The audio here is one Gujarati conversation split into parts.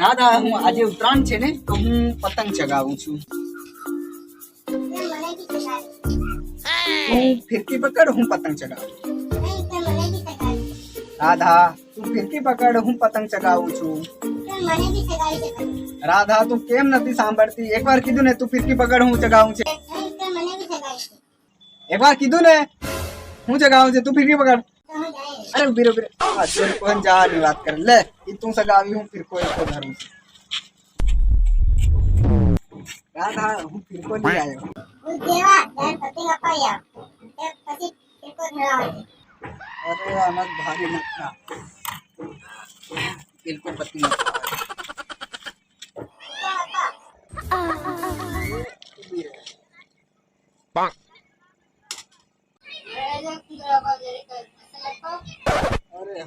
દાદા હું આજે ઉત્તરાયણ છે ને તો હું પતંગ ચગાવું છું. તું ફિરકી પકડ હું પતંગ ચગાવું. રાધા તું ફિરકી પકડ હું પતંગ ચગાવું છું. રાધા તું કેમ નથી સાંભળતી? એકવાર કીધું ને તું ફિરકી પકડ હું ચગાવું છે. એકવાર કીધું ને હું ચગાવું છે તું ફિરકી પકડ. अरे बिरो बिरो अजून कोण जा आणि वाद कर ले। इथून सगळं आम्ही हूँ फिरको इनको तो घर में कहा कहा हूँ फिरको नहीं आया। अरे अनंत भारी मत ना बिल्कुल पत्नी मत Bonk.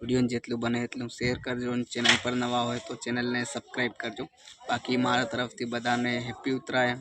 વિડીયોને જેટલું બને એટલું શેર કરજો અને ચેનલ પર નવા હોય તો ચેનલને સબસ્ક્રાઈબ કરજો. બાકી મારા તરફથી બધાને હેપી ઉત્તરાયણ.